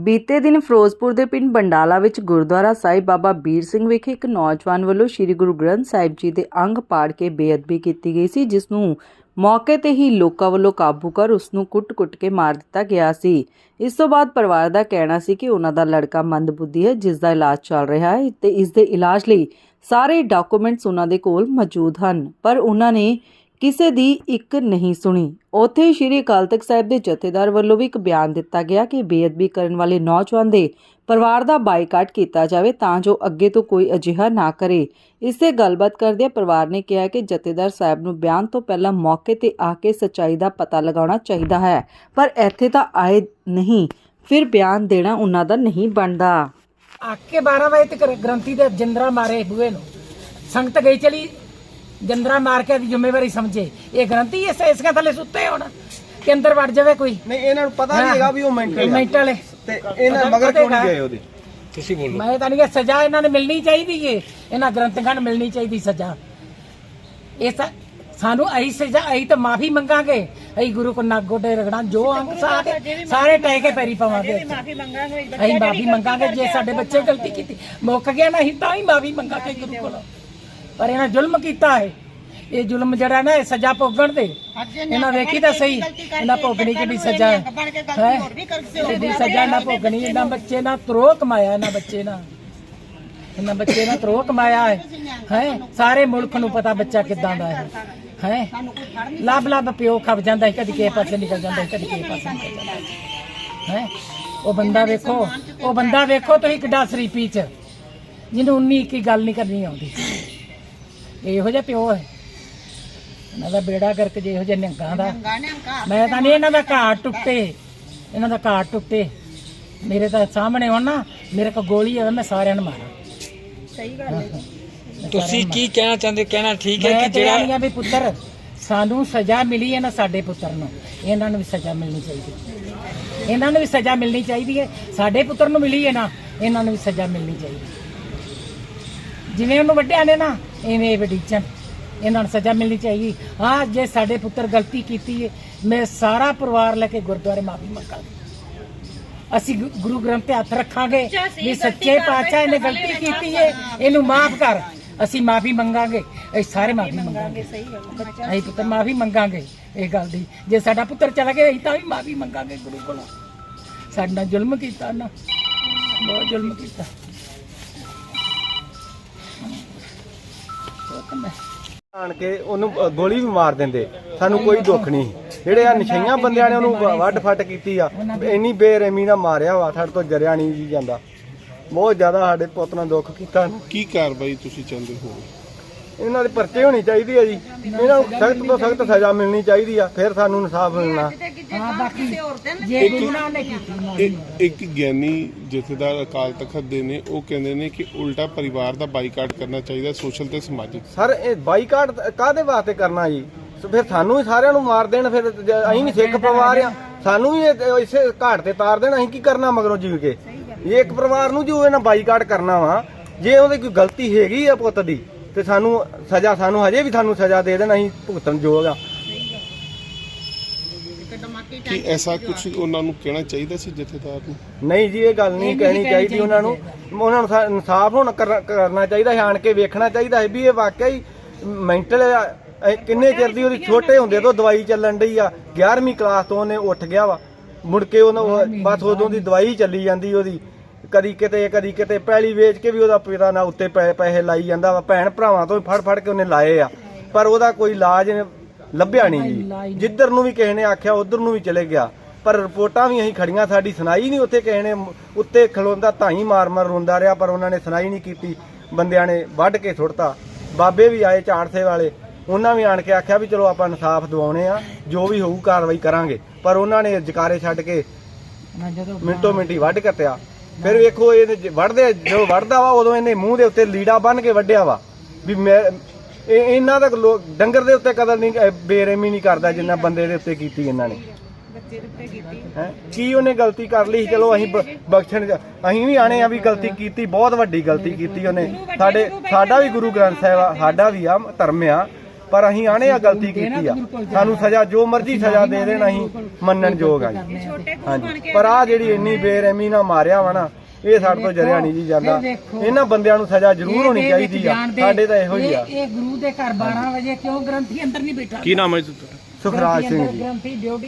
ਬੀਤੇ ਦਿਨ ਫਿਰੋਜ਼ਪੁਰ ਦੇ ਪਿੰਡ ਬੰਡਾਲਾ ਵਿੱਚ ਗੁਰਦੁਆਰਾ ਸਾਹਿਬ ਬਾਬਾ ਬੀਰ ਸਿੰਘ ਵਿਖੇ ਇੱਕ ਨੌਜਵਾਨ ਵੱਲੋਂ ਸ੍ਰੀ ਗੁਰੂ ਗ੍ਰੰਥ ਸਾਹਿਬ ਜੀ ਦੇ ਅੰਗ ਪਾੜ ਕੇ ਬੇਅਦਬੀ ਕੀਤੀ ਗਈ ਸੀ, ਜਿਸ ਨੂੰ ਮੌਕੇ ਤੇ ਹੀ ਲੋਕਾਂ ਵੱਲੋਂ ਕਾਬੂ ਕਰ ਉਸ ਨੂੰ ਕੁੱਟ-ਕੁੱਟ ਕੇ ਮਾਰ ਦਿੱਤਾ ਗਿਆ ਸੀ। ਇਸ ਤੋਂ ਬਾਅਦ ਪਰਿਵਾਰ ਦਾ ਕਹਿਣਾ ਸੀ ਕਿ ਉਹਨਾਂ ਦਾ ਲੜਕਾ ਮੰਦਬੁੱਧੀ ਹੈ, ਜਿਸ ਦਾ ਇਲਾਜ ਚੱਲ ਰਿਹਾ ਹੈ ਤੇ ਇਸ ਦੇ ਇਲਾਜ ਲਈ ਸਾਰੇ ਡਾਕੂਮੈਂਟਸ ਉਹਨਾਂ ਦੇ ਕੋਲ ਮੌਜੂਦ ਹਨ। ਪਰ ਉਹਨਾਂ ਨੇ ਕਿਸੇ ਦੀ ਇੱਕ ਨਹੀਂ ਸੁਣੀ। ਉੱਥੇ ਸ਼੍ਰੀ ਅਕਾਲ ਤਖਤ ਸਾਹਿਬ ਦੇ ਜਥੇਦਾਰ ਵੱਲੋਂ ਵੀ ਇੱਕ ਬਿਆਨ ਦਿੱਤਾ ਗਿਆ ਕਿ ਬੇਅਦਬੀ ਕਰਨ ਵਾਲੇ ਨੌਜਵਾਨ ਦੇ ਪਰਿਵਾਰ ਦਾ ਬਾਈਕਾਟ ਕੀਤਾ ਜਾਵੇ ਤਾਂ ਜੋ ਅੱਗੇ ਤੋਂ ਕੋਈ ਅਜਿਹਾ ਨਾ ਕਰੇ। ਇਸ ਗੱਲਬਾਤ ਕਰਦਿਆਂ ਪਰਿਵਾਰ ਨੇ ਕਿਹਾ ਕਿ ਜਥੇਦਾਰ ਸਾਹਿਬ ਨੂੰ ਬਿਆਨ ਤੋਂ ਪਹਿਲਾਂ ਮੌਕੇ ਤੇ ਆ ਕੇ ਸੱਚਾਈ ਦਾ ਪਤਾ ਲਗਾਉਣਾ ਚਾਹੀਦਾ ਹੈ, ਪਰ ਇੱਥੇ ਤਾਂ ਆਏ ਨਹੀਂ। ਫਿਰ ਬਿਆਨ ਦੇਣਾ ਉਹਨਾਂ ਦਾ ਨਹੀਂ ਬਣਦਾ। ਆਕੇ 12 ਵਜੇ ਤੱਕ ਗ੍ਰੰਥੀ ਦੇ ਜੰਦਰਾ ਮਾਰੇ ਬੂਏ ਨੂੰ। ਸੰਗਤ ਗਈ ਚਲੀ। ਜੰਦਰਾ ਮਾਰ ਕੇ ਦੀ ਜ਼ਿੰਮੇਵਾਰੀ ਸਮਝੇ। ਇਹ ਗ੍ਰੰਥੀ ਇਸ ਇਸਕੇ ਥੱਲੇ ਸੁੱਤੇ ਹੁਣ ਕਿ ਅੰਦਰ ਵੜ ਜਾਵੇ ਕੋਈ। ਨਹੀਂ ਇਹਨਾਂ ਨੂੰ ਪਤਾ ਨਹੀਂ ਹੈਗਾ ਵੀ ਉਹ ਮੈਂਟਲ ਹੈ ਮੈਂਟਲ ਹੈ ਤੇ ਇਹਨਾਂ ਮਗਰ ਕਿਉਂ ਨਹੀਂ ਗਏ ਉਹਦੇ? ਮੈਂ ਤਾਂ ਨਹੀਂ ਕਿ ਸਜ਼ਾ ਇਹਨਾਂ ਨੂੰ ਮਿਲਣੀ ਚਾਹੀਦੀ ਏ। ਇਹਨਾਂ ਗ੍ਰੰਥੀਆਂ ਨੂੰ ਮਿਲਣੀ ਚਾਹੀਦੀ ਸਜ਼ਾ। ਇਹ ਸਾ- ਸਾਨੂੰ ਅਈ ਸਜ਼ਾ ਅਈ ਤਾਂ ਮਾਫੀ ਮੰਗਾਂਗੇ। ਅਈ ਗੁਰੂ ਕੋ ਨੱਕ ਗੋਡੇ ਰਗੜਾਂ ਜੋ ਅੰਗ ਸਾਰੇ ਸਾਰੇ ਟਹਿ ਕੇ ਪੈਰੀ ਪਾਵਾਂਗੇ। ਮਾਫੀ ਮੰਗਾਂਗੇ ਅਈ ਮਾਫੀ ਮੰਗਾਂਗੇ ਜੇ ਸਾਡੇ ਬੱਚੇ ਗਲਤੀ ਕੀਤੀ ਮੁੱਕ ਗਿਆ ਨਾ ਅਸੀਂ ਤਾਂ ਹੀ ਮਾਫੀ ਮੰਗਾਂਗੇ ਗੁਰੂ ਕੋਲੋਂ। ਪਰ ਇਹਨਾਂ ਜ਼ੁਲਮ ਕੀਤਾ ਹੈ। ਇਹ ਜ਼ੁਲਮ ਜਿਹੜਾ ਨਾ ਇਹ ਸਜ਼ਾ ਭੋਗਣ ਦੇ ਇਹਨਾਂ ਵੇਖੀ ਤਾਂ ਸਹੀ ਇਹਨਾਂ ਭੋਗਣੀ ਕਿਹੜੀ ਸਜ਼ਾ ਹੈ? ਇਹਦੀ ਸਜ਼ਾ ਨਾ ਭੋਗਣੀ ਇਹਨਾਂ ਬੱਚੇ ਨਾਲ ਤਰੋ ਕਮਾਇਆ ਇਹਨਾਂ ਬੱਚੇ ਨਾਲ। ਇਹਨਾਂ ਬੱਚੇ ਨਾਲ ਤਰੋ ਕਮਾਇਆ ਹੈ। ਹੈ ਸਾਰੇ ਮੁਲਕ ਨੂੰ ਪਤਾ ਬੱਚਾ ਕਿੱਦਾਂ ਦਾ ਹੈ। ਹੈ ਲੱਭ ਲੱਭ ਪਿਓ ਖਪ ਜਾਂਦਾ ਹੈ ਕਦੀ ਕਿਸੇ ਪਾਸੇ ਨਿਕਲ ਜਾਂਦਾ ਹੈ ਕਦੀ ਕਿਸੇ ਪਾਸੇ ਨਿਕਲ ਜਾਂਦਾ ਹੈ ਉਹ ਬੰਦਾ ਵੇਖੋ ਉਹ ਬੰਦਾ ਵੇਖੋ ਤੁਸੀਂ ਕਿੱਡਾ ਸ਼ਰੀਫੀ ਚ। ਜਿਹਨੂੰ ਉਨੀ ਕੀ ਗੱਲ ਨਹੀਂ ਕਰਨੀ ਆਉਂਦੀ। ਇਹੋ ਜਿਹਾ ਪਿਓ ਹੈ। ਇਹਨਾਂ ਦਾ ਬੇੜਾ ਗਰਕ ਜੇ ਇਹੋ ਜਿਹੇ ਨਿਹੰਗਾਂ ਦਾ। ਮੈਂ ਤਾਂ ਨਹੀਂ ਇਹਨਾਂ ਦਾ ਘਾਟ ਟੁੱਟੇ। ਇਹਨਾਂ ਦਾ ਘਾਟ ਟੁੱਟੇ। ਮੇਰੇ ਤਾਂ ਸਾਹਮਣੇ ਹੋਣ ਨਾ ਮੇਰੇ ਕੋ ਗੋਲੀ ਹੋਵੇ ਮੈਂ ਸਾਰਿਆਂ ਨੂੰ ਮਾਰਾਂ। ਤੁਸੀਂ ਕੀ ਕਹਿਣਾ ਚਾਹੁੰਦੇ? ਕਹਿਣਾ ਠੀਕ ਹੈ ਕਿ ਜਿਹੜਾ ਵੀ ਪੁੱਤਰ ਸਾਨੂੰ ਸਜ਼ਾ ਮਿਲੀ ਹੈ ਨਾ ਸਾਡੇ ਪੁੱਤਰ ਨੂੰ। ਇਹਨਾਂ ਨੂੰ ਵੀ ਸਜ਼ਾ ਮਿਲਣੀ ਚਾਹੀਦੀ ਇਹਨਾਂ ਨੂੰ ਵੀ ਸਜ਼ਾ ਮਿਲਣੀ ਚਾਹੀਦੀ ਹੈ। ਸਾਡੇ ਪੁੱਤਰ ਨੂੰ ਮਿਲੀ ਹੈ ਨਾ ਇਹਨਾਂ ਨੂੰ ਵੀ ਸਜ਼ਾ ਮਿਲਣੀ ਚਾਹੀਦੀ ਜਿਵੇਂ ਉਹਨੂੰ ਵੱਡਿਆਂ ਨੇ ਨਾ ਐਵੇਂ ਇਹ ਵਡੀਚਨ ਇਹਨਾਂ ਨੂੰ ਸਜ਼ਾ ਮਿਲਣੀ ਚਾਹੀਦੀ। ਹਾਂ ਜੇ ਸਾਡੇ ਪੁੱਤਰ ਗਲਤੀ ਕੀਤੀ ਹੈ ਮੈਂ ਸਾਰਾ ਪਰਿਵਾਰ ਲੈ ਕੇ ਗੁਰਦੁਆਰੇ ਮਾਫੀ ਮੰਗਾਂਗੇ ਅਸੀਂ ਗੁਰੂ ਗ੍ਰੰਥ ਤੇ ਹੱਥ ਰੱਖਾਂਗੇ ਵੀ ਸੱਚੇ ਪਾਤਸ਼ਾਹ ਇਹਨੇ ਗਲਤੀ ਕੀਤੀ ਹੈ ਇਹਨੂੰ ਮਾਫ ਕਰ। ਅਸੀਂ ਮਾਫੀ ਮੰਗਾਂਗੇ ਅਸੀਂ ਸਾਰੇ ਮਾਫੀ ਮੰਗਾਂਗੇ। ਅਸੀਂ ਪੁੱਤਰ ਮਾਫੀ ਮੰਗਾਂਗੇ ਇਹ ਗੱਲ ਦੀ। ਜੇ ਸਾਡਾ ਪੁੱਤਰ ਚਲਾ ਗਿਆ ਅਸੀਂ ਤਾਂ ਵੀ ਮਾਫੀ ਮੰਗਾਂਗੇ ਗੁਰੂ ਕੋਲੋਂ। ਸਾਡੇ ਨਾਲ ਜ਼ੁਲਮ ਕੀਤਾ ਨਾ ਬਹੁਤ ਜ਼ੁਲਮ ਕੀਤਾ। ਮੈਂ ਆਣ ਕੇ ਉਹਨੂੰ ਗੋਲੀ ਵੀ ਮਾਰ ਦਿੰਦੇ। ਸਾਨੂੰ ਕੋਈ ਦੁੱਖ ਨਹੀਂ। ਜਿਹੜੇ ਆ ਨਸ਼ਈਆਂ ਬੰਦਿਆਂ ਨੇ ਉਹਨੂੰ ਵੱਢ ਫੱਟ ਕੀਤੀ ਆ ਇੰਨੀ ਬੇਰਹਿਮੀ ਨਾਲ ਮਾਰਿਆ ਵਾ ਸਾਡੇ ਤੋਂ ਜਰਿਆ ਨਹੀਂ ਜੀ ਜਾਂਦਾ। ਬਹੁਤ ਜ਼ਿਆਦਾ ਸਾਡੇ ਪੁੱਤ ਨਾਲ ਦੁੱਖ ਕੀਤਾ। ਕੀ ਕਾਰਵਾਈ ਤੁਸੀਂ ਚਾਹੁੰਦੇ ਹੋ? ਇਹਨਾਂ ਦੇ ਪਰਚੇ ਹੋਣੀ ਚਾਹੀਦੀ ਆ ਜੀ। ਇਹਨਾਂ ਨੂੰ ਸਖਤ ਤੋਂ ਸਖਤ ਸਜ਼ਾ ਮਿਲਣੀ ਚਾਹੀਦੀ ਆ ਫਿਰ ਸਾਨੂੰ ਇਨਸਾਫ ਮਿਲਣਾ। ਹਾਂ ਬਾਕੀ ਜੇ ਗੁਨਾਹ ਨੇ ਕੀਤੀ ਮਾਫੀ ਇੱਕ ਇੱਕ ਗਿਆਨੀ ਜਥੇਦਾਰ ਅਕਾਲ ਤਖਤ ਦੇ ਨੇ ਉਹ ਕਹਿੰਦੇ ਨੇ ਕਿ ਉਲਟਾ ਪਰਿਵਾਰ ਦਾ ਬਾਈਕਾਟ ਕਰਨਾ ਚਾਹੀਦਾ ਸੋਸ਼ਲ ਤੇ ਸਮਾਜਿਕ। ਸਰ ਇਹ ਬਾਈਕਾਟ ਕਾਦੇ ਵਾਸਤੇ ਕਰਨਾ ਜੀ? ਸੋ ਫਿਰ ਸਾਨੂੰ ਵੀ ਸਾਰਿਆਂ ਨੂੰ ਮਾਰ ਦੇਣ ਫਿਰ ਜੇ ਅਸੀਂ ਵੀ ਸਿੱਖ ਪਰਿਵਾਰ ਆ ਸਾਨੂੰ ਵੀ ਇਹ- ਇਸੇ ਘਾਟ ਤੇ ਤਾਰ ਦੇਣ ਅਸੀਂ ਕੀ ਕਰਨਾ ਮਗਰੋਂ ਜੀਵ ਕੇ? ਇਹ ਇੱਕ ਪਰਿਵਾਰ ਨੂੰ ਜੋ ਇਹਨਾਂ ਬਾਈਕਾਟ ਕਰਨਾ ਵਾ ਜੇ ਉਹਦੀ ਕੋਈ ਗਲਤੀ ਹੈਗੀ ਆ ਪੁੱਤ ਦੀ ਤੇ ਸਾਨੂੰ ਸਜ਼ਾ ਸਾਨੂੰ ਹਜੇ ਵੀ ਸਾਨੂੰ ਸਜ਼ਾ ਦੇ ਦੇਣ ਅਸੀਂ ਭੁਗਤਣ ਯੋਗ ਆ। ਕਿ ਐਸਾ ਕੁਝ ਉਹਨਾਂ ਨੂੰ ਕਹਿਣਾ ਚਾਹੀਦਾ ਸੀ ਜਥੇਦਾਰ ਨੂੰ? ਨਹੀਂ ਜੀ ਇਹ ਗੱਲ ਨਹੀਂ ਕਹਿਣੀ ਚਾਹੀਦੀ ਉਹਨਾਂ ਨੂੰ। ਉਹਨਾਂ ਨੂੰ ਇਨਸਾਫ ਹੁਣ ਕਰ- ਕਰਨਾ ਚਾਹੀਦਾ ਹੈ ਆਣ ਕੇ ਵੇਖਣਾ ਚਾਹੀਦਾ ਹੈ ਵੀ ਇਹ ਵਾਕਿਆ ਹੀ ਮੈਂਟਲ ਕਿੰਨੇ ਚਿਰ ਦੀ ਉਹਦੀ ਛੋਟੇ ਹੁੰਦੇ ਤੋਂ ਦਵਾਈ ਚੱਲਣ ਡਈ ਆ। 11ਵੀਂ ਕਲਾਸ ਤੋਂ ਉਹਨੇ ਉੱਠ ਗਿਆ ਵਾ। ਮੁੜ ਕੇ ਉਹਨੂੰ ਉਹ- ਬਸ ਉਦੋਂ ਦੀ ਦਵਾਈ ਚੱਲੀ ਜਾਂਦੀ ਉਹਦੀ। ਕਦੀ ਕਿਤੇ ਕਦੀ ਕਿਤੇ ਪੈਲੀ ਵੇਚ ਕੇ ਵੀ ਉਹਦਾ ਪਿਤਾ ਨਾਲ ਉੱਤੇ ਪੈਸੇ ਲਾਈ ਜਾਂਦਾ ਵਾ। ਭੈਣ ਭਰਾਵਾਂ ਤੋਂ ਵੀ ਫੜ ਫੜ ਕੇ ਉਹਨੇ ਲਾਏ ਆ। ਪਰ ਉਹਦਾ ਕੋਈ ਇਲਾਜ ਲੱਭਿਆ ਨਹੀਂ ਜੀ। ਜਿੱਧਰ ਨੂੰ ਵੀ ਕਿਸੇ ਨੇ ਆਖਿਆ ਉਧਰ ਨੂੰ ਵੀ ਚਲੇ ਗਿਆ। ਪਰ ਰਿਪੋਰਟਾਂ ਵੀ ਅਸੀਂ ਖੜੀਆਂ ਸਾਡੀ ਸੁਣਾਈ ਨਹੀਂ ਉੱਥੇ ਕਿਸੇ ਨੇ। ਉੱਤੇ ਖਲੋਂਦਾ ਧਾਈ ਮਾਰ ਮਾਰ ਰੋਂਦਾ ਰਿਹਾ ਪਰ ਉਹਨਾਂ ਨੇ ਸੁਣਾਈ ਨਹੀਂ ਕੀਤੀ। ਬੰਦਿਆਂ ਨੇ ਵੱਢ ਕੇ ਸੁੱਟਤਾ। ਬਾਬੇ ਵੀ ਆਏ ਚਾੜਸੇ ਵਾਲੇ। ਉਹਨਾਂ ਵੀ ਆਣ ਕੇ ਆਖਿਆ ਵੀ ਚਲੋ ਆਪਾਂ ਇਨਸਾਫ ਦਿਵਾਉਣੇ ਆ ਜੋ ਵੀ ਹੋਊ ਕਾਰਵਾਈ ਕਰਾਂਗੇ। ਪਰ ਉਹਨਾਂ ਨੇ ਜਕਾਰੇ ਛੱਡ ਕੇ ਮਿੰਟੋ ਮਿੰਟੀ ਵੱਢ ਕੱਤਿਆ ਫਿਰ ਵੇਖੋ ਇਹ ਵੱਢਦੇ ਜਦੋਂ ਵੱਢਦਾ ਵਾ ਉਦੋਂ ਇਹਨੇ ਮੂੰਹ ਦੇ ਉੱਤੇ ਲੀੜਾ ਬੰਨ ਕੇ ਵੱਢਿਆ ਵਾ। ਵੀ ਮੈਂ ਇਹ ਇਹਨਾਂ ਦਾ ਲੋਕ ਡੰਗਰ ਦੇ ਉੱਤੇ ਕਦਰ ਨਹੀਂ ਅਹ ਬੇਰਹਿਮੀ ਨਹੀਂ ਕਰਦਾ ਜਿੰਨਾ ਬੰਦੇ ਦੇ ਉੱਤੇ ਕੀਤੀ ਇਹਨਾਂ ਨੇ। ਹੈਂ? ਕੀ ਉਹਨੇ ਗਲਤੀ ਕਰ ਲਈ? ਚਲੋ ਅਸੀਂ ਬ- ਬਖਸ਼ਣ ਅਸੀਂ ਵੀ ਆਣੇ ਆ ਵੀ ਗਲਤੀ ਕੀਤੀ ਬਹੁਤ ਵੱਡੀ ਗਲਤੀ ਕੀਤੀ ਉਹਨੇ। ਸਾਡੇ ਸਾਡਾ ਵੀ ਗੁਰੂ ਗ੍ਰੰਥ ਸਾਹਿਬ ਆ ਸਾਡਾ ਵੀ ਆ ਧਰਮ ਆ ਪਰ ਅਸੀਂ ਆਣੇ ਆ ਗਲਤੀ ਕੀਤੀ ਆ। ਸਾਨੂੰ ਸਜ਼ਾ ਜੋ ਮਰਜ਼ੀ ਸਜ਼ਾ ਦੇ ਦੇਣ ਅਸੀਂ ਮੰਨਣ ਯੋਗ ਆ ਜੀ। ਹਾਂਜੀ। ਪਰ ਆ ਜਿਹੜੀ ਇੰਨੀ ਬੇਰਹਿਮੀ ਨਾਲ ਮਾਰਿਆ ਵਾ ਨਾ ਇਹ ਸਾਡੇ ਤੋਂ ਜਰਿਆ ਨਹੀਂ ਜੀ ਜਾਂਦਾ। ਇਹਨਾਂ ਬੰਦਿਆਂ ਨੂੰ ਸਜ਼ਾ ਜ਼ਰੂਰ ਹੋਣੀ ਚਾਹੀਦੀ ਆ। ਸਾਡੇ ਤਾਂ ਇਹੋ ਹੀ ਆ। ਇਹ ਗੁਰੂ ਦੇ ਘਰ 12 ਵਜੇ ਕਿਉਂ ਗ੍ਰੰਥੀ ਅੰਦਰ ਨਹੀਂ ਬੈਠਾ? ਕੀ ਨਾਮ ਹੈ ਜੀ ਤੁਹਾਡਾ? ਸੁਖਰਾਜ ਸਿੰਘ ਜੀ। ਗ੍ਰੰਥੀ ਡਿਊਟੀ